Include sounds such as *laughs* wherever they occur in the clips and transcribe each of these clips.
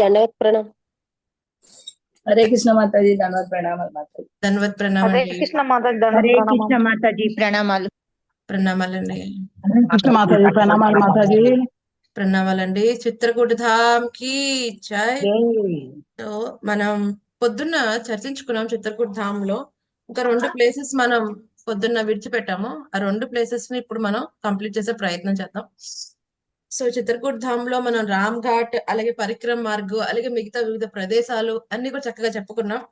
దండవత్ ప్రణామ్ హరే కృష్ణ మాతాజీ ధన్యవాద ప్రణామాలు మాతాజీ ధన్వత్ ప్రణామం హరే అండి. కృష్ణ మాతాజీ హరే ప్రణామం కృష్ణ మాతాజీ ప్రణామాలు. ప్రణామాలండి. కృష్ణ మాతాజీ ప్రణామాలు మాతాజీ. ప్రణామాలండి. చిత్రకూట ధామ్కి జై. సో మనం పొద్దున్న చర్చించుకున్నాం చిత్రకూట ధామ్లో ఇంకా రెండు ప్లేసెస్ మనం పొద్దున్న విడిచిపెట్టాము. ఆ రెండు ప్లేసెస్ని ఇప్పుడు మనం కంప్లీట్ చేసే ప్రయత్నం చేద్దాం. సో చిత్రకూట్ ధామ్లో మనం రామ్ ఘాట్ అలాగే పరిక్రమ మార్గ్ అలాగే మిగతా వివిధ ప్రదేశాలు అన్ని కూడా చక్కగా చెప్పుకున్నాం.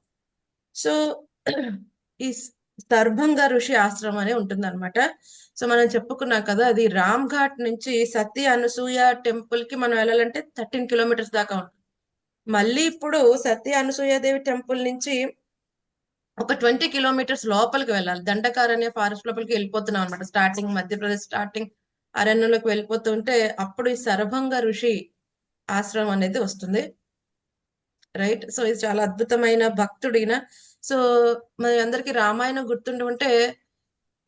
సో ఈ దర్భంగ ఋషి ఆశ్రమం అనే ఉంటుంది అనమాట సో మనం చెప్పుకున్నాం కదా అది రామ్ ఘాట్ నుంచి సతీ అనసూయ టెంపుల్కి మనం వెళ్ళాలంటే థర్టీన్ కిలోమీటర్స్ దాకా ఉంటుంది. మళ్ళీ ఇప్పుడు సతీ అనసూయాదేవి టెంపుల్ నుంచి ఒక ట్వంటీ కిలోమీటర్స్ లోపలికి వెళ్ళాలి. దండకార్ అనే ఫారెస్ట్ లోపలికి వెళ్ళిపోతున్నాం అనమాట స్టార్టింగ్ మధ్యప్రదేశ్ స్టార్టింగ్. అరణ్యంలోకి వెళ్ళిపోతుంటే అప్పుడు ఈ సరభంగ ఋషి ఆశ్రమం అనేది వస్తుంది. రైట్ సో ఇది చాలా అద్భుతమైన భక్తుడిన సో మరి అందరికి రామాయణం గుర్తుండి ఉంటే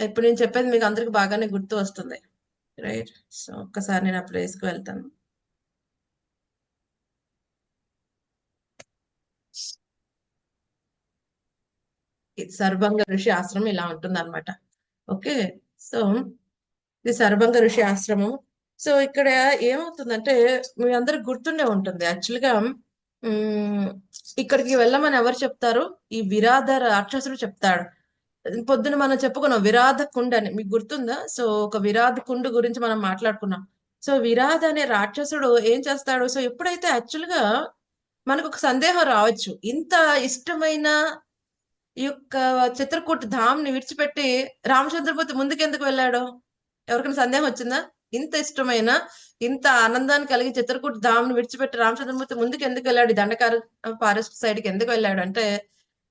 ఇప్పుడు నేను చెప్పేది మీకు అందరికి బాగానే గుర్తు వస్తుంది. రైట్ సో ఒక్కసారి నేను ఆ ప్లేస్కి వెళ్తాను. సర్వంగ ఋషి ఆశ్రమం ఇలా ఉంటుంది అనమాట ఓకే సో ఇది సర్వంగ ఋషి ఆశ్రమం. సో ఇక్కడ ఏమవుతుందంటే మీ అందరికి గుర్తుండే ఉంటుంది. యాక్చువల్గా ఇక్కడికి వెళ్ళమని ఎవరు చెప్తారు? ఈ విరాధ రాక్షసుడు చెప్తాడు. పొద్దున మనం చెప్పుకున్నాం విరాధ కుండ అని. మీకు గుర్తుందా? సో ఒక విరాధ కుండు గురించి మనం మాట్లాడుకున్నాం. సో విరాధ అనే రాక్షసుడు ఏం చేస్తాడు? సో ఎప్పుడైతే యాక్చువల్గా మనకు ఒక సందేహం రావచ్చు ఇంత ఇష్టమైన ఈ యొక్క చిత్రకూట ధామ్ని విడిచిపెట్టి రామచంద్రపతి ముందుకెందుకు వెళ్ళాడు? ఎవరికైనా సందేహం వచ్చిందా? ఇంత ఇష్టమైన ఇంత ఆనందాన్ని కలిగి చిత్రకూట ధామ్ విడిచిపెట్టి రామచంద్రమూర్తి ముందుకు ఎందుకు వెళ్ళాడు? ఈ దండకారు ఫారెస్ట్ సైడ్కి ఎందుకు వెళ్ళాడు? అంటే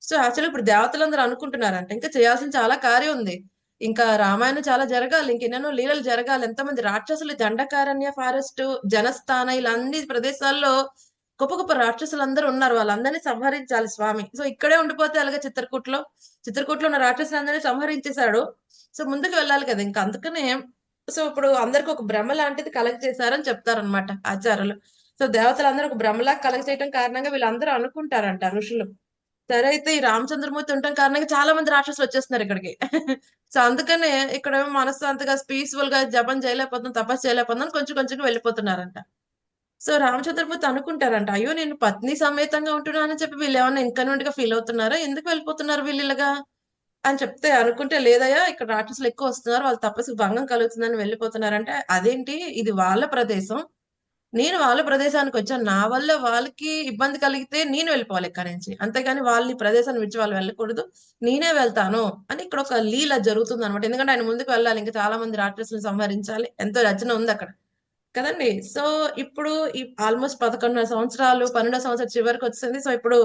సో యాక్చువల్లీ ఇప్పుడు దేవతలందరూ అనుకుంటున్నారంట. ఇంకా చేయాల్సిన చాలా కార్యం ఉంది. ఇంకా రామాయణం చాలా జరగాలి. ఇంకెన్నెన్నో లీలలు జరగాలి. ఎంతమంది రాక్షసులు దండకారణ్య ఫారెస్ట్ జనస్థాన ఇలా అన్ని ప్రదేశాల్లో గొప్ప గొప్ప రాక్షసులు అందరూ ఉన్నారు. వాళ్ళందరినీ సంహరించాలి స్వామి. సో ఇక్కడే ఉండిపోతే అలాగే చిత్రకూట్లో? చిత్రకూట్లో ఉన్న రాక్షసులందరినీ సంహరించేశాడు. సో ముందుకు వెళ్ళాలి కదా. ఇంకా అందుకనే సో ఇప్పుడు అందరికి ఒక భ్రమ లాంటిది కలెక్ట్ చేశారని చెప్తారనమాట ఆచార్యులు సో దేవతలందరూ ఒక భ్రమలా కలెక్ట్ చేయడం కారణంగా వీళ్ళందరూ అనుకుంటారంట ఋషులు. సరే అయితే ఈ రామచంద్రమూర్తి ఉండటం కారణంగా చాలా మంది రాక్షసులు వచ్చేస్తున్నారు ఇక్కడికి. *laughs* సో అందుకనే ఇక్కడ మనశ్శాంతిగా పీస్ఫుల్గా జపం చేయలేకపోతున్నాం తపస్సు చేయలేకపోతున్నాం కొంచెం కొంచెం వెళ్ళిపోతున్నారంట. సో రామచంద్రమూర్తి అనుకుంటారంట అయ్యో నేను పత్ని సమేతంగా ఉంటున్నానని చెప్పి వీళ్ళు ఏమన్నా ఇంకా గా ఫీల్ అవుతున్నారా? ఎందుకు వెళ్ళిపోతున్నారు వీళ్ళు ఇలాగా? అని చెప్తే అనుకుంటే లేదయ్యా ఇక్కడ రాక్షసులు ఎక్కువ వస్తున్నారు వాళ్ళు తపస్సుకు భంగం కలుగుతుందని వెళ్ళిపోతున్నారంటే అదేంటి? ఇది వాళ్ళ ప్రదేశం. నేను వాళ్ళ ప్రదేశానికి వచ్చాను. నా వల్ల వాళ్ళకి ఇబ్బంది కలిగితే నేను వెళ్ళిపోవాలి ఇక్కడి నుంచి. అంతేగాని వాళ్ళని ప్రదేశాన్ని విడిచి వాళ్ళు వెళ్ళకూడదు. నేనే వెళ్తాను అని ఇక్కడ ఒక లీల జరుగుతుంది అనమాట ఎందుకంటే ఆయన ముందుకు వెళ్ళాలి. ఇంకా చాలా మంది రాక్షసులు సంహరించాలి. ఎంతో రచన ఉంది అక్కడ. కదండి? సో ఇప్పుడు ఈ ఆల్మోస్ట్ పదకొండున్నర సంవత్సరాలు పన్నెండో సంవత్సరం చివరికి వచ్చింది. సో ఇప్పుడు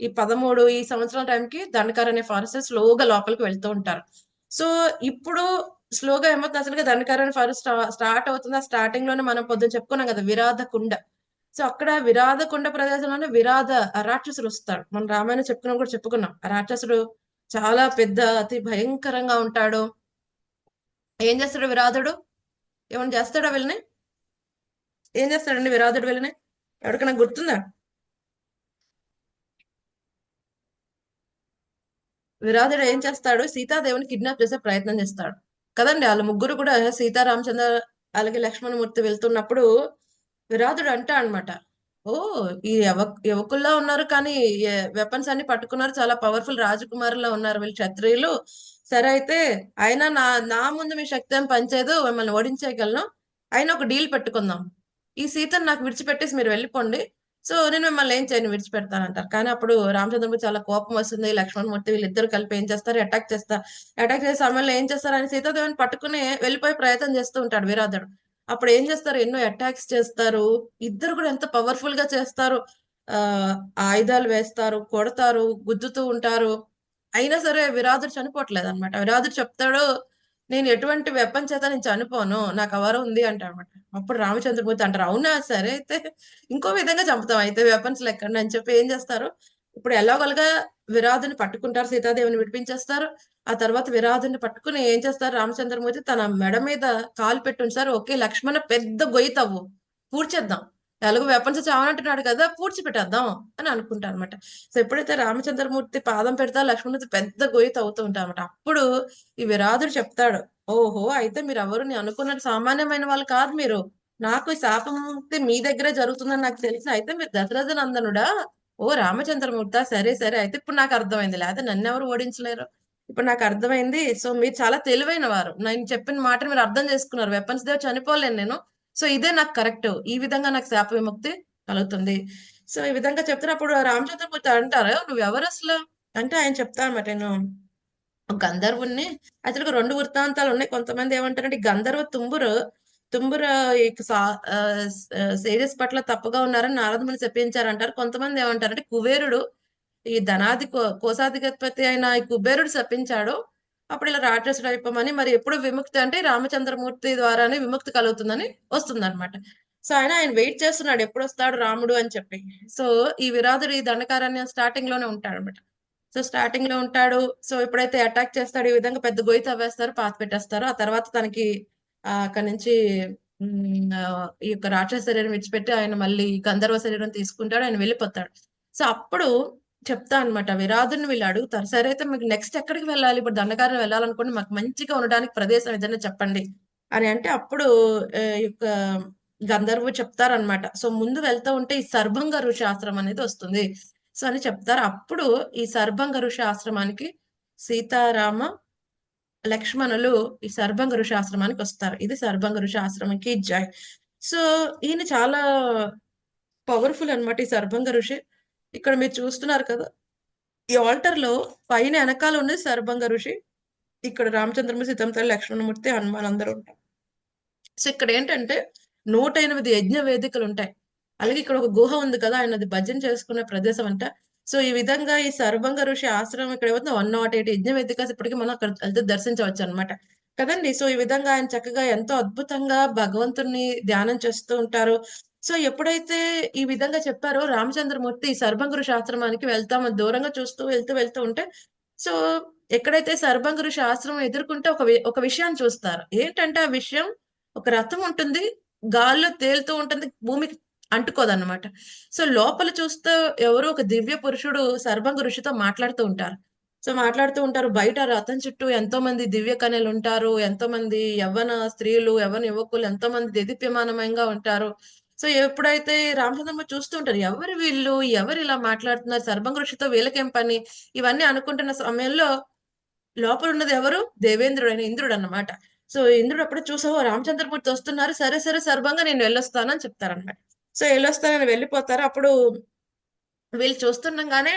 ఈ పదమూడు ఈ సంవత్సరం టైంకి దండకార్ అనే ఫారెస్ట్ స్లోగా లోపలికి వెళ్తూ ఉంటారు. సో ఇప్పుడు స్లోగా ఏమవుతుంది? అసలుగా దండకార్ అనే ఫారెస్ట్ స్టార్ట్ అవుతుంది. ఆ స్టార్టింగ్లోనే మనం పొద్దున చెప్పుకున్నాం కదా విరాధ కుండ. సో అక్కడ విరాధ కుండ ప్రదేశంలోనే విరాధ రాక్షసుడు వస్తాడు. మనం రామాయణం చెప్పుకున్నాం కూడా చెప్పుకున్నాం. రాక్షసుడు చాలా పెద్ద అతి భయంకరంగా ఉంటాడు. ఏం చేస్తాడు విరాధుడు? ఏమైనా చేస్తాడా వీళ్ళని? ఏం చేస్తాడండి విరాధుడు వీళ్ళని? ఎవరికైనా గుర్తుందా? విరాధుడు ఏం చేస్తాడు? సీతాదేవిని కిడ్నాప్ చేసే ప్రయత్నం చేస్తాడు. కదండి? వాళ్ళ ముగ్గురు కూడా సీతారామచంద్ర అలాగే లక్ష్మణమూర్తి వెళ్తున్నప్పుడు విరాధుడు అంటా అనమాట ఓ ఈ యవ యువకుల్లో ఉన్నారు కానీ వెపన్స్ అన్ని పట్టుకున్నారు. చాలా పవర్ఫుల్ రాజకుమారుల్లో ఉన్నారు వీళ్ళు క్షత్రియులు. సరే అయితే అయినా నా నా ముందు మీ శక్తి ఏం పనిచేయదు. మిమ్మల్ని ఓడించేయగలను. అయినా ఒక డీల్ పెట్టుకుందాం. ఈ సీతను నాకు విడిచిపెట్టేసి మీరు వెళ్ళిపోండి. సో నేను మిమ్మల్ని ఏం చేయను విడిచిపెడతానంటారు. కానీ అప్పుడు రామచంద్రమూర్తి చాలా కోపం వస్తుంది. లక్ష్మణమూర్తి వీళ్ళిద్దరు కలిపి ఏం చేస్తారు? అటాక్ చేస్తారు అటాక్ చేసే సమయంలో ఏం చేస్తారని సీతాదేవిని పట్టుకుని వెళ్ళిపోయి ప్రయత్నం చేస్తూ ఉంటాడు వీరాధుడు. అప్పుడు ఏం చేస్తారు? ఎన్నో అటాక్స్ చేస్తారు. ఇద్దరు కూడా ఎంత పవర్ఫుల్గా చేస్తారు. ఆ ఆయుధాలు వేస్తారు కొడతారు గుద్దుతూ ఉంటారు. అయినా సరే విరాధుడు చనిపోవట్లేదు అనమాట విరాధుడు చెప్తాడు నేను ఎటువంటి వెపన్ చేత నేను చనిపోను నాకు అవరం ఉంది అంటాడు అప్పుడు రామచంద్రమూర్తి అంటారు అవునా? సరే అయితే ఇంకో విధంగా చంపుతాం. అయితే వెపన్స్ లెక్కండి అని చెప్పి ఏం చేస్తారు? ఇప్పుడు ఎలాగోలుగా విరాధుని పట్టుకుంటారు సీతాదేవిని విడిపించేస్తారు. ఆ తర్వాత విరాధుని పట్టుకుని ఏం చేస్తారు? రామచంద్రమూర్తి తన మెడ మీద కాలు పెట్టి ఓకే లక్ష్మణ పెద్ద గొయ్యి తవ్వు. పూడ్చేద్దాం. ఎలాగో వెపన్స్ చావనంటున్నాడు కదా పూడ్చి పెట్టేద్దాం అని అనుకుంటారు అనమాట సో ఎప్పుడైతే రామచంద్రమూర్తి పాదం పెడతా లక్ష్మణమూర్తి పెద్ద గొయ్యి తవ్వుతూ ఉంటారు అనమాట అప్పుడు ఈ విరాధుడు చెప్తాడు ఓహో అయితే మీరు ఎవరు నేను అనుకున్నట్టు సామాన్యమైన వాళ్ళు కాదు మీరు. నాకు ఈ శాపం మీ దగ్గరే జరుగుతుందని నాకు తెలిసి అయితే మీరు దశరథ నందనుడా? ఓ రామచంద్రమూర్త సరే సరే అయితే ఇప్పుడు నాకు అర్థమైంది. లేకపోతే నన్ను ఎవరు ఓడించలేరు? ఇప్పుడు నాకు అర్థమైంది. సో మీరు చాలా తెలివైన వారు. నేను చెప్పిన మాట మీరు అర్థం చేసుకున్నారు. వెపన్స్ దేవ్ చనిపోలేను నేను. సో ఇదే నాకు కరెక్ట్. ఈ విధంగా నాకు శాప విముక్తి కలుగుతుంది. సో ఈ విధంగా చెప్తున్నప్పుడు రామచంద్రమూర్తి అంటారు నువ్వు ఎవరు అసలు? అంటే ఆయన చెప్తా అనమాట నేను. గంధర్వుణ్ణి అతనికి రెండు వృత్తాంతాలు ఉన్నాయి. కొంతమంది ఏమంటారంటే గంధర్వ తుంబురు తుంబుర ఈ సేజస్ పట్ల తప్పుగా ఉన్నారని నారదముని చెప్పించారంటారు కొంతమంది ఏమంటారంటే కుబేరుడు ఈ ధనాది కోశాధిపతి అయిన ఈ కుబేరుడు శపించాడు. అప్పుడు ఇలా రాక్షసుడు అయిపోమని మరి ఎప్పుడు విముక్తి అంటే రామచంద్రమూర్తి ద్వారానే విముక్తి కలుగుతుందని వస్తుందన్నమాట. సో ఆయన ఆయన వెయిట్ చేస్తున్నాడు ఎప్పుడు వస్తాడు రాముడు అని చెప్పి. సో ఈ విరాధుడు ఈ దండకారాన్ని స్టార్టింగ్లోనే ఉంటాడు అనమాట సో స్టార్టింగ్లో ఉంటాడు. సో ఎప్పుడైతే అటాక్ చేస్తాడు ఈ విధంగా పెద్ద గొయ్యి తవ్వేస్తారు పాత పెట్టేస్తారు. ఆ తర్వాత తనకి అక్కడ అక్కడి నుంచి ఈ యొక్క రాక్షస శరీరం విడిచిపెట్టి ఆయన మళ్ళీ గంధర్వ శరీరం తీసుకుంటాడు ఆయన వెళ్ళిపోతాడు. సో అప్పుడు చెప్తా అన్నమాట. విరాధుని వీళ్ళు అడుగుతారు. సరే అయితే మీకు నెక్స్ట్ ఎక్కడికి వెళ్ళాలి? ఇప్పుడు దండకారం వెళ్ళాలనుకోండి మాకు మంచిగా ఉండడానికి ప్రదేశం ఏదైనా చెప్పండి. అని అంటే అప్పుడు ఈ యొక్క గంధర్వు చెప్తారనమాట సో ముందు వెళ్తూ ఉంటే ఈ సర్భంగ ఋషి ఆశ్రమం అనేది వస్తుంది. సో అని చెప్తారు. అప్పుడు ఈ సర్భంగ ఋషి ఆశ్రమానికి సీతారామ లక్ష్మణులు ఈ సర్భంగ ఋషి ఆశ్రమానికి వస్తారు. ఇది సర్భంగ ఋషి ఆశ్రమంకి జై. సో ఈయన చాలా పవర్ఫుల్ అన్నమాట ఈ సర్భంగ ఋషి. ఇక్కడ మీరు చూస్తున్నారు కదా ఈ ఆల్టర్లో పైన వెనకాల ఉన్నది సర్భంగ ఋషి ఇక్కడ రామచంద్రమూర్తి సీతంతల్లి లక్ష్మణమూర్తి హనుమాన్ అందరూ ఉంటారు. సో ఇక్కడ ఏంటంటే నూట ఎనిమిది యజ్ఞ వేదికలు ఉంటాయి. అలాగే ఇక్కడ ఒక గుహ ఉంది కదా ఆయన అది భజన చేసుకునే ప్రదేశం అంట. సో ఈ విధంగా ఈ సర్వంగ ఋషి ఆశ్రమం ఇక్కడ ఏమవుతుంది వన్ నాట్ ఎయిట్ యజ్ఞ వేదిక ఇప్పటికీ మనం అక్కడ వెళ్తే దర్శించవచ్చు అనమాట కదండి సో ఈ విధంగా ఆయన చక్కగా ఎంతో అద్భుతంగా భగవంతుని ధ్యానం చేస్తూ ఉంటారు. సో ఎప్పుడైతే ఈ విధంగా చెప్పారో రామచంద్రమూర్తి సర్భంగురు శాస్త్రమానికి వెళ్తాము దూరంగా చూస్తూ వెళ్తూ వెళ్తూ ఉంటే సో ఎక్కడైతే సర్భంగురు శాస్త్రం ఎదుర్కొంటే ఒక ఒక విషయాన్ని చూస్తారు. ఏంటంటే ఆ విషయం ఒక రథం ఉంటుంది గాల్లో తేలుతూ ఉంటుంది భూమికి అంటుకోదన్నమాట. సో లోపల చూస్తే ఎవరో ఒక దివ్య పురుషుడు సర్భంగ ఋషితో మాట్లాడుతూ ఉంటారు. సో మాట్లాడుతూ ఉంటారు బయట రథం చుట్టూ ఎంతో మంది దివ్య కన్యలు ఉంటారు ఎంతో మంది యవ్వన స్త్రీలు యవ్వన యువకులు ఎంతో మంది దేదీప్యమానమయంగా ఉంటారు. సో ఎప్పుడైతే రామచంద్రమ్మ చూస్తుంటారు ఎవరు వీళ్ళు? ఎవరు ఇలా మాట్లాడుతున్నారు? సర్భంగ ఋషితో వీళ్ళకేం పని? ఇవన్నీ అనుకుంటున్న సమయంలో లోపల ఉన్నది ఎవరు? దేవేంద్రుడు అయిన ఇంద్రుడు అన్నమాట. సో ఇంద్రుడు అప్పుడు చూసావు రామచంద్రమూర్తి వస్తున్నారు. సరే సరే సర్భంగా నేను వెళ్ళొస్తానని చెప్తారనమాట చెప్తారన్నమాట. సో వెళ్ళొస్తానని వెళ్ళిపోతారు. అప్పుడు వీళ్ళు చూస్తుండగానే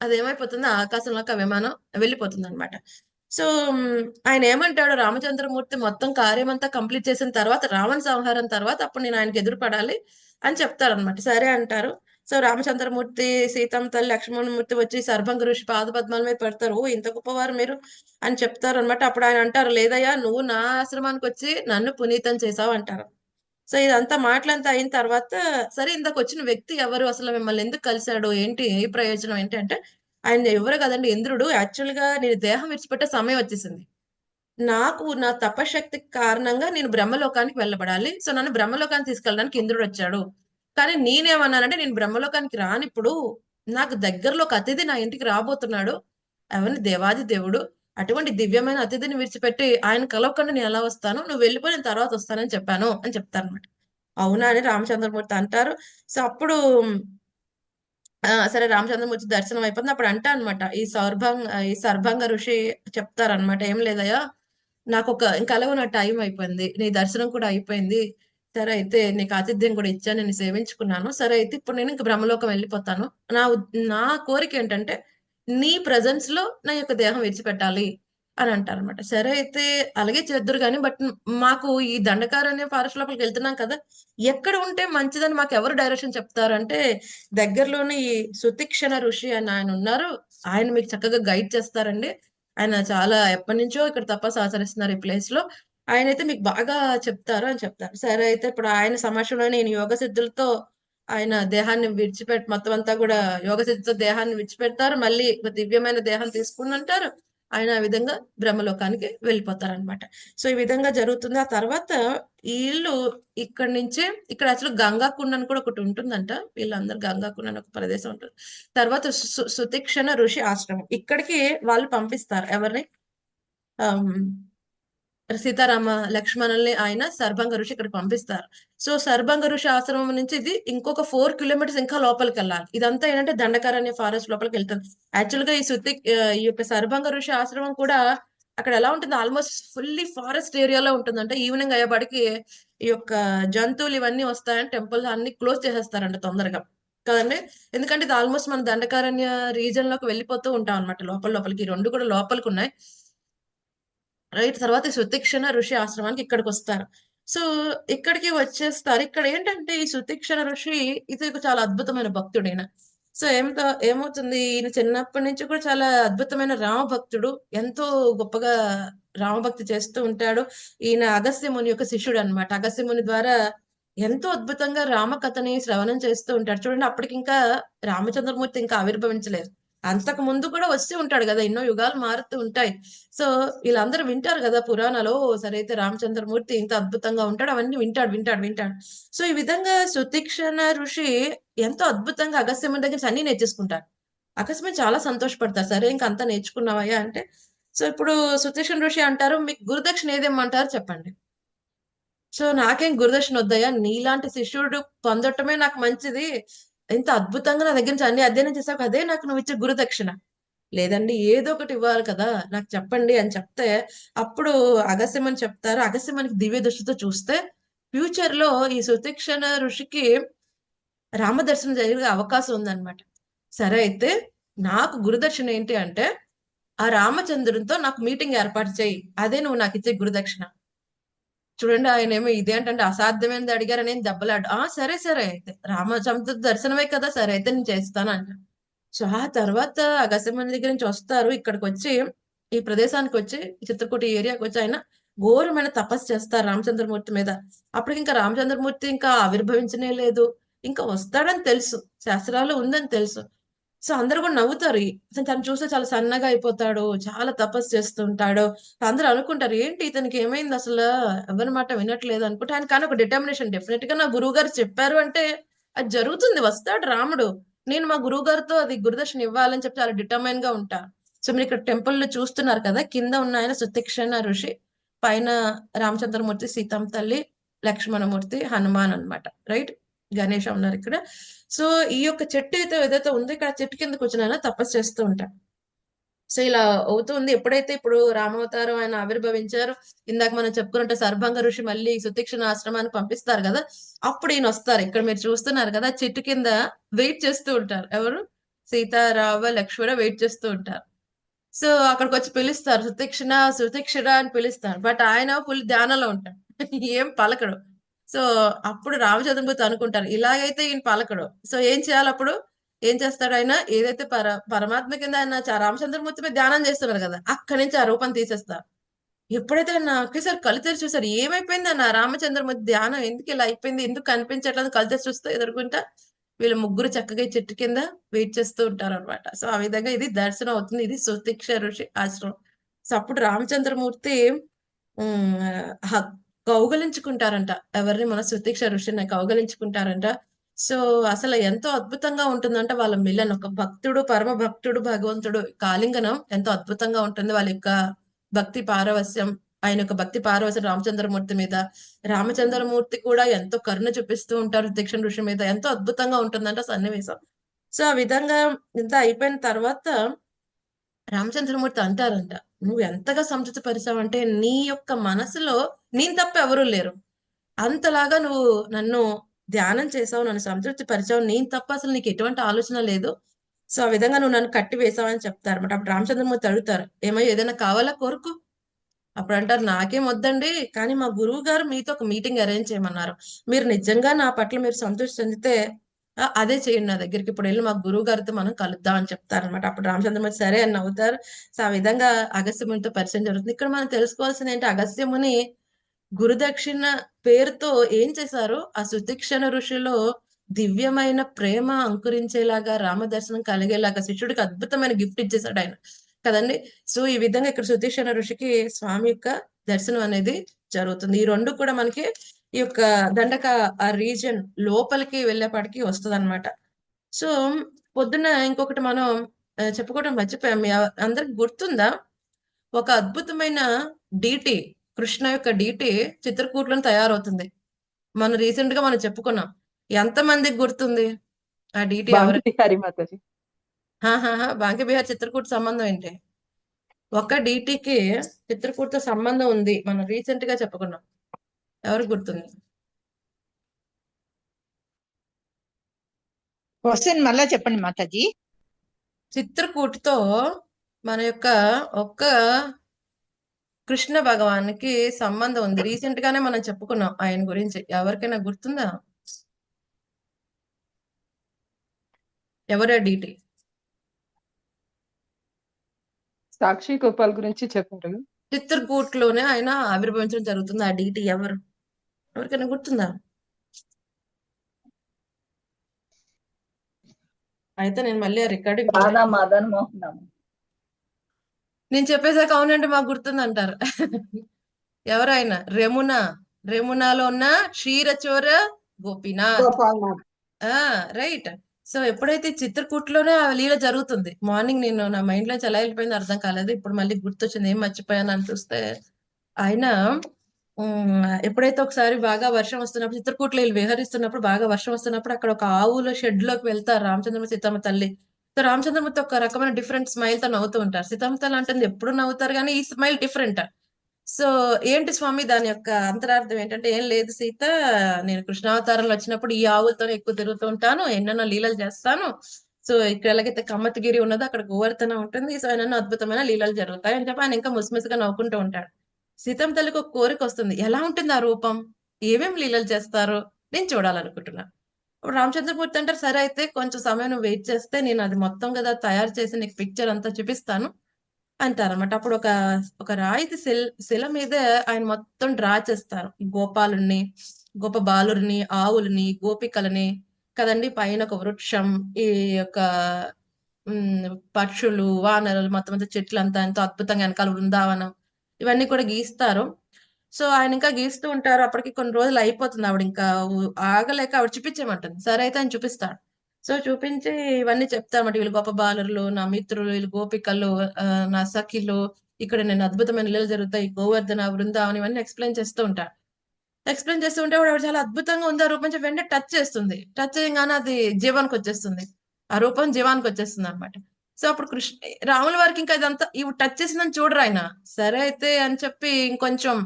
అది ఏమైపోతుంది ఆకాశంలోకి ఆ విమానం వెళ్ళిపోతుంది అనమాట సో ఆయన ఏమంటాడు రామచంద్రమూర్తి మొత్తం కార్యం అంతా కంప్లీట్ చేసిన తర్వాత రావణ సంహారం తర్వాత అప్పుడు నేను ఆయనకి ఎదురుపడాలి అని చెప్తారనమాట సరే అంటారు. సో రామచంద్రమూర్తి సీతమ్మ తల్లి లక్ష్మణమూర్తి వచ్చి సర్భంగ ఋషి పాద పద్మాల మీద పెడతారు. ఇంత గొప్పవారు మీరు అని చెప్తారు అనమాట అప్పుడు ఆయన అంటారు లేదయ్యా నువ్వు నా ఆశ్రమానికి వచ్చి నన్ను పునీతం చేసావు అంటారు. సో ఇదంతా మాటలంతా అయిన తర్వాత సరే ఇందాక వచ్చిన వ్యక్తి ఎవరు? అసలు మిమ్మల్ని ఎందుకు కలిశాడు? ఏంటి ఏ ప్రయోజనం? ఏంటి అంటే ఆయన ఎవరు కదండి ఇంద్రుడు. యాక్చువల్గా నేను దేహం విడిచిపెట్టే సమయం వచ్చేసింది. నాకు నా తపశక్తి కారణంగా నేను బ్రహ్మలోకానికి వెళ్ళబడాలి. సో నన్ను బ్రహ్మలోకానికి తీసుకెళ్ళడానికి ఇంద్రుడు వచ్చాడు. కానీ నేనేమన్నానంటే నేను బ్రహ్మలోకానికి రానిప్పుడు నాకు దగ్గరలో ఒక అతిథి నా ఇంటికి రాబోతున్నాడు. అవన్నీ దేవాది దేవుడు. అటువంటి దివ్యమైన అతిథిని విడిచిపెట్టి ఆయన కలవకుండా నేను ఎలా వస్తాను? నువ్వు వెళ్ళిపోయిన తర్వాత వస్తానని చెప్పాను అని చెప్తాను అనమాట అవునా అని రామచంద్రమూర్తి అంటారు. సో అప్పుడు సరే రామచంద్రమూర్తి దర్శనం అయిపోతుంది. అప్పుడు అంటా అనమాట ఈ సౌర్భంగ ఈ సర్భంగ ఋషి చెప్తారనమాట ఏం లేదయ్యా నాకు ఒక ఇంకా నా టైం అయిపోయింది నీ దర్శనం కూడా అయిపోయింది సరే అయితే నీకు ఆతిథ్యం కూడా ఇచ్చాను నేను సేవించుకున్నాను సరే అయితే ఇప్పుడు నేను ఇంక బ్రహ్మలోకం వెళ్ళిపోతాను. నా నా కోరిక ఏంటంటే నీ ప్రజెన్స్లో నా యొక్క దేహం విడిచిపెట్టాలి అని అంటారు అనమాట సరే అయితే అలాగే చేద్దరు కానీ బట్ మాకు ఈ దండకారణ్య ఫారెస్ట్ లోపలికి వెళ్తున్నాం కదా ఎక్కడ ఉంటే మంచిదని మాకు ఎవరు డైరెక్షన్ చెప్తారు అంటే దగ్గరలోనే ఈ సుతిక్షణ ఋషి అని ఆయన ఉన్నారు. ఆయన మీకు చక్కగా గైడ్ చేస్తారండి. ఆయన చాలా ఎప్పటి నుంచో ఇక్కడ తపస్సు ఆచరిస్తున్నారు ఈ ప్లేస్లో. ఆయన అయితే మీకు బాగా చెప్తారు అని చెప్తారు. సరే అయితే ఇప్పుడు ఆయన సమక్షంలో నేను యోగ సిద్ధులతో ఆయన దేహాన్ని విడిచిపెట్ మొత్తం అంతా కూడా యోగ సిద్ధితో దేహాన్ని విడిచిపెడతారు. మళ్ళీ దివ్యమైన దేహం తీసుకుని అంటారు ఆయన ఆ విధంగా బ్రహ్మలోకానికి వెళ్ళిపోతారనమాట. సో ఈ విధంగా జరుగుతుంది. ఆ తర్వాత వీళ్ళు ఇక్కడ నుంచే ఇక్కడ అసలు గంగా కుండ అని కూడా ఒకటి ఉంటుందంట. వీళ్ళందరూ గంగా కుండ అని ఒక ప్రదేశం ఉంటుంది. తర్వాత సుతిక్షణ ఋషి ఆశ్రమం. ఇక్కడికి వాళ్ళు పంపిస్తారు. ఎవరిని? సీతారామ లక్ష్మణుల్ని ఆయన సర్భంగ ఋషి ఇక్కడ పంపిస్తారు. సో సర్భంగ ఋషి ఆశ్రమం నుంచి ఇది ఇంకొక ఫోర్ కిలోమీటర్స్ ఇంకా లోపలికి వెళ్ళాలి. ఇదంతా ఏంటంటే దండకారణ్య ఫారెస్ట్ లోపలికి వెళ్తుంది యాక్చువల్గా ఈ శుద్ధి ఈ యొక్క సర్భంగ ఋషి ఆశ్రమం కూడా అక్కడ ఎలా ఉంటుంది? ఆల్మోస్ట్ ఫుల్లీ ఫారెస్ట్ ఏరియాలో ఉంటుందంట. ఈవినింగ్ అయ్యేపాటికి ఈ యొక్క జంతువులు ఇవన్నీ వస్తాయని టెంపుల్ అన్ని క్లోజ్ చేసేస్తారంట తొందరగా. కదండి? ఎందుకంటే ఇది ఆల్మోస్ట్ మన దండకారణ్య రీజన్లోకి వెళ్ళిపోతూ ఉంటాం అనమాట లోపల లోపలికి రెండు కూడా లోపలికి ఉన్నాయి. రైట్ తర్వాత ఈ సుతిక్షణ ఋషి ఆశ్రమానికి ఇక్కడికి వస్తారు. సో ఇక్కడికి వచ్చేస్తారు. ఇక్కడ ఏంటంటే ఈ సుతిక్షణ ఋషి ఇది చాలా అద్భుతమైన భక్తుడు సో ఏమిటో ఏమవుతుంది? ఈయన చిన్నప్పటి నుంచి కూడా చాలా అద్భుతమైన రామ భక్తుడు ఎంతో గొప్పగా రామభక్తి చేస్తూ ఉంటాడు. ఈయన అగస్త్య ముని యొక్క శిష్యుడు అనమాట అగస్త్య ముని ద్వారా ఎంతో అద్భుతంగా రామకథని శ్రవణం చేస్తూ ఉంటాడు. చూడండి అప్పటికి ఇంకా రామచంద్రమూర్తి ఇంకా ఆవిర్భవించలేదు. అంతకు ముందు కూడా వస్తూ ఉంటాడు కదా ఎన్నో యుగాలు మారుతూ ఉంటాయి. సో వీళ్ళందరూ వింటారు కదా పురాణాలు సరైతే అయితే రామచంద్రమూర్తి ఇంత అద్భుతంగా ఉంటాడు అవన్నీ వింటాడు వింటాడు వింటాడు. సో ఈ విధంగా సుతీక్షణ ఋషి ఎంతో అద్భుతంగా అగస్త్యముని దగ్గర నుంచి అన్ని నేర్చేసుకుంటాడు. అగస్త్యముని చాలా సంతోషపడతారు. సరే ఇంకా అంతా నేర్చుకున్నావయ్యా అంటే సో ఇప్పుడు సుతీక్షణ ఋషి అంటారు మీకు గురుదక్షిణ ఏదేమంటారు చెప్పండి. సో నాకేం గురుదక్షిణ వద్దయ్యా నీలాంటి శిష్యుడు పొందటమే నాకు మంచిది. ఎంత అద్భుతంగా నా దగ్గర నుంచి అన్ని అధ్యయనం చేసావు అదే నాకు నువ్వు ఇచ్చే గురుదక్షిణ. లేదండి ఏదో ఒకటి ఇవ్వాలి కదా నాకు చెప్పండి అని చెప్తే అప్పుడు అగస్యమని చెప్తారు. అగస్యమనికి దివ్య దృష్టితో చూస్తే ఫ్యూచర్లో ఈ సుతీక్షణ ఋషికి రామదర్శనం జరిగే అవకాశం ఉందన్నమాట. సరే అయితే నాకు గురుదక్షిణ ఏంటి అంటే ఆ రామచంద్రునితో నాకు మీటింగ్ ఏర్పాటు చేయి. అదే నువ్వు నాకు ఇచ్చే గురుదక్షిణ. చూడండి ఆయన ఏమో ఇదేంటంటే అసాధ్యమైనది అడిగారని నేను దెబ్బలాడు ఆ సరే సరే అయితే రామచంద్ర దర్శనమే కదా సరే అయితే నేను చేస్తాను అంట. సో ఆ తర్వాత అగస్త్యముని దగ్గర నుంచి వస్తారు ఇక్కడికి వచ్చి ఈ ప్రదేశానికి వచ్చి ఈ చిత్రకూట ఏరియాకి వచ్చి ఆయన ఘోరమైన తపస్సు చేస్తారు రామచంద్రమూర్తి మీద. అప్పటికి ఇంకా రామచంద్రమూర్తి ఇంకా ఆవిర్భవించనే లేదు. ఇంకా వస్తాడని తెలుసు. శాస్త్రాలు ఉందని తెలుసు. సో అందరూ కూడా నవ్వుతారు. అసలు తను చూస్తే చాలా సన్నగా అయిపోతాడు చాలా తపస్సు చేస్తుంటాడు. అందరూ అనుకుంటారు ఏంటి ఇతనికి ఏమైంది అసలు? ఎవరి మాట వినట్లేదు అనుకుంటే. ఆయన కానీ ఒక డిటర్మినేషన్ డెఫినెట్గా నా గురువు గారు చెప్పారు అంటే అది జరుగుతుంది వస్తాడు రాముడు. నేను మా గురువు గారితో అది గురుదర్శన ఇవ్వాలని చెప్పి చాలా డిటర్మైన్గా ఉంటా. సో మీరు ఇక్కడ టెంపుల్లో చూస్తున్నారు కదా కింద ఉన్న ఆయన సుతీక్షణ ఋషి పైన రామచంద్రమూర్తి సీతమ్మ తల్లి లక్ష్మణమూర్తి హనుమాన్ అన్నమాట. రైట్ గణేష ఉన్నారు ఇక్కడ. సో ఈ యొక్క చెట్టు అయితే ఏదైతే ఉందో ఇక్కడ చెట్టు కిందకు వచ్చిన తపస్సు చేస్తూ ఉంటాడు సో ఇలా అవుతుంది. ఎప్పుడైతే ఇప్పుడు రామావతారం ఆయన ఆవిర్భవించారు ఇందాక మనం చెప్పుకున్నట్టు సర్భంగ ఋషి మళ్ళీ సుతీక్షణ ఆశ్రమాన్ని పంపిస్తారు కదా అప్పుడు ఈయన వస్తారు. ఇక్కడ మీరు చూస్తున్నారు కదా చెట్టు కింద వెయిట్ చేస్తూ ఉంటారు. ఎవరు? సీతారామ లక్ష్మణ వెయిట్ చేస్తూ ఉంటారు. సో అక్కడికి వచ్చి పిలుస్తారు. సుతీక్షణ సుతీక్షణ అని పిలుస్తారు. బట్ ఆయన ఫుల్ ధ్యానంలో ఉంటాడు. ఏం పలకడు. సో అప్పుడు రామచంద్రమూర్తి అనుకుంటారు ఇలాగైతే ఈయన పలకడు. సో ఏం చేయాలి అప్పుడు? ఏం చేస్తాడు ఆయన? ఏదైతే పర పరమాత్మ కింద ఆయన రామచంద్రమూర్తి మీద ధ్యానం చేస్తున్నారు కదా అక్కడి నుంచి ఆ రూపం తీసేస్తారు ఎప్పుడైతే ఆయన ఒకేసారి కళ్ళు తెరిచి చూసారు ఏమైపోయింది అన్న రామచంద్రమూర్తి ధ్యానం? ఎందుకు ఇలా అయిపోయింది? ఎందుకు కనిపించట్లేదు? కళ్ళు తెరిచి చూస్తే ఎదుర్కొంటా వీళ్ళు ముగ్గురు చక్కగా చెట్టు కింద వెయిట్ చేస్తూ ఉంటారు అనమాట సో ఆ విధంగా ఇది దర్శనం అవుతుంది. ఇది సుతీక్ష ఋషి ఆశ్రమం. సో అప్పుడు రామచంద్రమూర్తి కౌగలించుకుంటారంట. ఎవరిని మన సుతీక్ష ఋషిని కౌగలించుకుంటారంట. సో అసలు ఎంతో అద్భుతంగా ఉంటుందంట వాళ్ళ మిలన్. ఒక భక్తుడు పరమ భక్తుడు భగవంతుడు కాలింగనం ఎంతో అద్భుతంగా ఉంటుంది వాళ్ళ యొక్క భక్తి పారవస్యం ఆయన యొక్క భక్తి పారవస్యం రామచంద్రమూర్తి మీద. రామచంద్రమూర్తి కూడా ఎంతో కరుణ చూపిస్తూ ఉంటారు దీక్షణ ఋషి మీద. ఎంతో అద్భుతంగా ఉంటుందంట సన్నివేశం. సో ఆ విధంగా ఇంత అయిపోయిన తర్వాత రామచంద్రమూర్తి అంటారంట నువ్వు ఎంతగా సంతృప్తి పరిచావంటే నీ యొక్క మనసులో నేను తప్ప ఎవరూ లేరు. అంతలాగా నువ్వు నన్ను ధ్యానం చేసావు నన్ను సంతృప్తి పరిచావు నేను తప్ప అసలు నీకు ఎటువంటి ఆలోచన లేదు. సో ఆ విధంగా నువ్వు నన్ను కట్టి వేసావని చెప్తారు. అనమాట అప్పుడు రామచంద్రమూర్తి అడుగుతారు ఏమో ఏదైనా కావాలా కోరుకు? అప్పుడు అంటారు నాకేం వద్దండి కానీ మా గురువు గారు మీతో ఒక మీటింగ్ అరేంజ్ చేయమన్నారు. మీరు నిజంగా నా పట్ల మీరు సంతృప్తి చెందితే అదే చేయండి నా దగ్గరికి. ఇప్పుడు వెళ్ళి మా గురువు గారితో మనం కలుద్దాం అని చెప్తారనమాట అప్పుడు రామచంద్రమూర్తి సరే అని నవ్వుతారు. సో ఆ విధంగా అగస్త్యమునితో పరిచయం జరుగుతుంది. ఇక్కడ మనం తెలుసుకోవాల్సింది ఏంటి? అగస్త్యముని గురుదక్షిణ పేరుతో ఏం చేశారు? ఆ సుతిక్షణ ఋషిలో దివ్యమైన ప్రేమ అంకురించేలాగా రామదర్శనం కలిగేలాగా శిష్యుడికి అద్భుతమైన గిఫ్ట్ ఇచ్చేసాడు ఆయన. కదండి? సో ఈ విధంగా ఇక్కడ సుతీక్షణ ఋషికి స్వామి యొక్క దర్శనం అనేది జరుగుతుంది. ఈ రెండు కూడా మనకి ఈ యొక్క దండక ఆ రీజియన్ లోపలికి వెళ్ళేపాటికి వస్తుంది అనమాట సో పొద్దున్న ఇంకొకటి మనం చెప్పుకోవడం మర్చిపోయాం. మీ అందరికి గుర్తుందా? ఒక అద్భుతమైన డీటీ కృష్ణ యొక్క డీటీ చిత్రకూటలో తయారవుతుంది. మనం రీసెంట్గా మనం చెప్పుకున్నాం. ఎంత మందికి గుర్తుంది ఆ డీటీ ఎవరు బాంకే బిహార్ చిత్రకూట సంబంధం ఏంటి? ఒక డీటీకి చిత్రకూటతో సంబంధం ఉంది. మనం రీసెంట్గా చెప్పుకున్నాం. ఎవరికి గుర్తుంది? క్వశ్చన్ మళ్ళా చెప్పండి మాతాజీ. చిత్రకూటతో మన యొక్క ఒక్క కృష్ణ భగవానికి సంబంధం ఉంది. రీసెంట్ గానే మనం చెప్పుకున్నాం ఆయన గురించి. ఎవరికైనా గుర్తుందా? ఎవరా డీటీ సాక్షి గోపాల్ గురించి చెప్పారు చిత్రకూట్లోనే ఆయన ఆవిర్భవించడం జరుగుతుంది. ఆ డీటీ ఎవరు? ఎవరికైనా గుర్తుందా? అయితే నేను మళ్ళీ రికార్డింగ్ రాధా మదన్ మోహన్ నేను చెప్పేసాక అవునండి మాకు గుర్తుంది అంటారు ఎవరైనా? రెమున రెమునాలో ఉన్న క్షీరచోర గోపీనాథ్. రైట్. సో ఎప్పుడైతే చిత్రకూట్లోనే ఆ లీల జరుగుతుంది మార్నింగ్ నేను నా మైండ్లో ఎలా వెళ్ళిపోయింది అర్థం కాలేదు ఇప్పుడు మళ్ళీ గుర్తొచ్చింది ఏం మర్చిపోయాను అని చూస్తే ఆయన ఎప్పుడైతే ఒకసారి బాగా వర్షం వస్తున్నప్పుడు చిత్రకూట్లో వీళ్ళు విహరిస్తున్నప్పుడు బాగా వర్షం వస్తున్నప్పుడు అక్కడ ఒక ఆవులో షెడ్లోకి వెళ్తారు రామచంద్రమ సీతమ్మ తల్లి. సో రామచంద్రమూర్తి ఒక రకమైన డిఫరెంట్ స్మైల్తో నవ్వుతూ ఉంటారు. సీతమ్మ తల్లి అంటుంది ఎప్పుడు నవ్వుతారు కానీ ఈ స్మైల్ డిఫరెంట్ సో ఏంటి స్వామి దాని యొక్క అంతరార్థం ఏంటంటే ఏం లేదు సీత నేను కృష్ణావతారంలో వచ్చినప్పుడు ఈ ఆవులతో ఎక్కువ తిరుగుతూ ఉంటాను ఎన్నెన్నో లీలలు చేస్తాను. సో ఇక్కడ ఎలాగైతే కమ్మతగిరి ఉన్నదో అక్కడ గోవర్ధన ఉంటుంది. సో ఎన్నెన్నో అద్భుతమైన లీలలు జరుగుతాయి అని చెప్పి ఆయన ఇంకా ముసిముసిగా నవ్వుకుంటూ ఉంటాడు. సీతమ్మ తల్లికి ఒక కోరిక వస్తుంది. ఎలా ఉంటుంది ఆ రూపం? ఏమేమి లీలలు చేస్తారు? నేను చూడాలనుకుంటున్నాను ఇప్పుడు రామచంద్రమూర్తి అంటారు సరే అయితే కొంచెం సమయం వెయిట్ చేస్తే నేను అది మొత్తం కదా తయారు చేసి నీకు పిక్చర్ అంతా చూపిస్తాను. అంటారన్నమాట. అప్పుడు ఒక ఒక రాయితీ శిల్ శిల మీద ఆయన మొత్తం డ్రా చేస్తారు. గోపాలుని గోప బాలుని ఆవులని గోపికలని కదండి. పైన ఒక వృక్షం ఈ యొక్క పక్షులు వానరులు మొత్తం అంతా చెట్లు అంతా ఎంతో అద్భుతంగా వెనకాల బృందావనం ఇవన్నీ కూడా గీస్తారు. సో ఆయన ఇంకా గీస్తూ ఉంటారు. అప్పటికి కొన్ని రోజులు అయిపోతుంది. ఆవిడ ఇంకా ఆగలేక ఆవిడ చూపించేయమంటుంది సరే అయితే ఆయన చూపిస్తాడు. సో చూపించి ఇవన్నీ చెప్తారన్నమాట. వీళ్ళు గొప్ప బాలరులు నా మిత్రులు వీళ్ళు గోపికలు నా సఖిలు. ఇక్కడ నేను అద్భుతమైన లీలలు జరుగుతాయి. గోవర్ధన బృందావనం ఇవన్నీ ఎక్స్ప్లెయిన్ చేస్తూ ఉంటాడు ఎక్స్ప్లెయిన్ చేస్తూ ఉంటే వాడు చాలా అద్భుతంగా ఉంది. ఆ రూపం చెప్పి వెంటనే టచ్ చేస్తుంది. టచ్ చేయగానే అది జీవానికి వచ్చేస్తుంది. ఆ రూపం జీవానికి వచ్చేస్తుంది అనమాట సో అప్పుడు కృష్ణ రాముల వారికి ఇంకా ఇదంతా ఇవి టచ్ చేసిందని చూడరు ఆయన. సరే అయితే అని చెప్పి ఇంకొంచెం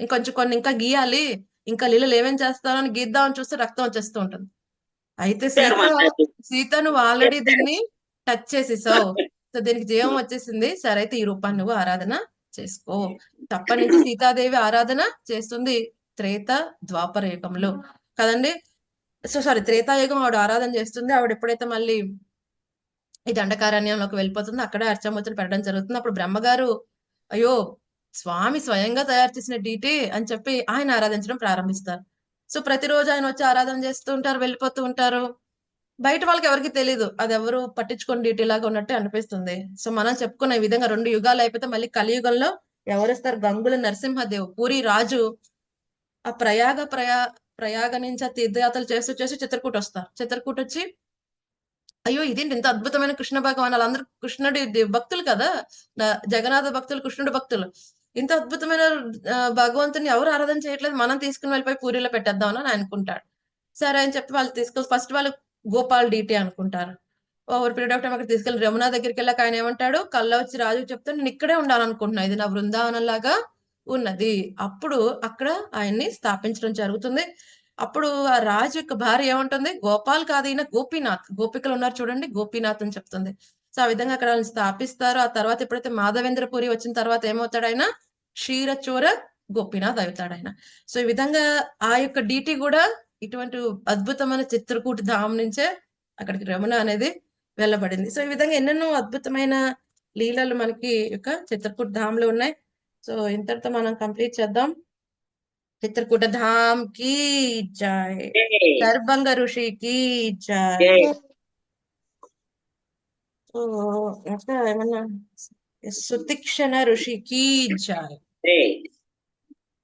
ఇంకొంచెం కొన్ని ఇంకా గీయాలి. ఇంకా లీలలు ఏమేం అని గీద్దామని చూస్తే రక్తం వచ్చేస్తూ ఉంటుంది. అయితే సీత సీత నువ్వు ఆల్రెడీ దీన్ని టచ్ చేసేసావు సో దీనికి జీవం వచ్చేసింది. సరే అయితే ఈ రూపాన్ని నువ్వు ఆరాధన చేసుకో. తప్పటి నుంచి *laughs* సీతాదేవి ఆరాధన చేస్తుంది త్రేత ద్వాపర యుగంలో. కదండి? సో సారీ త్రేతాయుగం ఆవిడ ఆరాధన చేస్తుంది. ఆవిడ ఎప్పుడైతే మళ్ళీ ఈ దండకారణ్యంలోకి వెళ్ళిపోతుందో అక్కడ అర్చమూర్తులు పెట్టడం జరుగుతుంది. అప్పుడు బ్రహ్మగారు అయ్యో స్వామి స్వయంగా తయారు చేసిన డీటీ అని చెప్పి ఆయన ఆరాధించడం ప్రారంభిస్తారు. సో ప్రతిరోజు ఆయన వచ్చి ఆరాధన చేస్తూ ఉంటారు వెళ్ళిపోతూ ఉంటారు. బయట వాళ్ళకి ఎవరికి తెలియదు అది ఎవరు పట్టించుకొని డీటీ లాగా ఉన్నట్టే అనిపిస్తుంది. సో మనం చెప్పుకునే విధంగా రెండు యుగాలు అయిపోతే మళ్ళీ కలియుగంలో ఎవరిస్తారు? గంగుల నరసింహదేవ్ పూరి రాజు. ఆ ప్రయాగ ప్రయా ప్రయాగ నుంచి ఆ తీర్థయాత్రలు చేస్తూ చేస్తూ చిత్రకూట వస్తారు. చిత్రకూట వచ్చి అయ్యో ఇదేంటి ఇంత అద్భుతమైన కృష్ణ భగవాన్? వాళ్ళందరూ కృష్ణుడి భక్తులు కదా. జగన్నాథ భక్తులు కృష్ణుడి భక్తులు. ఇంత అద్భుతమైన భగవంతుని ఎవరు ఆరాధన చేయట్లేదు. మనం తీసుకుని వెళ్ళిపోయి పూరిలో పెట్టేద్దామని అని అనుకుంటాడు. సరే అని చెప్పి వాళ్ళు తీసుకొని ఫస్ట్ వాళ్ళు గోపాల్ డీటీ అనుకుంటారు. ఓవర్ పీరియడ్ ఆఫ్ టైం అక్కడ తీసుకెళ్ళి రమణ దగ్గరికి వెళ్ళాక ఆయన ఏమంటాడు? కళ్ళ వచ్చి రాజు చెప్తే నేను ఇక్కడే ఉండాలనుకుంటున్నా. ఇది నా బృందావనం లాగా ఉన్నది. అప్పుడు అక్కడ ఆయన్ని స్థాపించడం జరుగుతుంది. అప్పుడు ఆ రాజు యొక్క భార్య ఏమంటుంది? గోపాల్ కాదు ఈయన గోపీనాథ్. గోపికలు ఉన్నారు చూడండి గోపీనాథ్ అని చెప్తుంది. సో ఆ విధంగా అక్కడ వాళ్ళని స్థాపిస్తారు. ఆ తర్వాత ఎప్పుడైతే మాధవేంద్రపురి వచ్చిన తర్వాత ఏమవుతాడు ఆయన క్షీరచోర గోపీనాథ్ అవుతాడు ఆయన సో ఈ విధంగా ఆ యొక్క డీటీ కూడా ఇటువంటి అద్భుతమైన చిత్రకూట ధామ్ నుంచే అక్కడికి రమణ అనేది వెళ్ళబడింది. సో ఈ విధంగా ఎన్నెన్నో అద్భుతమైన లీలలు మనకి యొక్క చిత్రకూట ధామ్లో ఉన్నాయి. సో ఇంతటితో మనం కంప్లీట్ చేద్దాం. చిత్రకూట ధామ్కి జై. దర్భంగ ఋషి కి జై సో ఇంకా ఏమన్నా సుతిక్షణ ఋషికి జాయ్ జై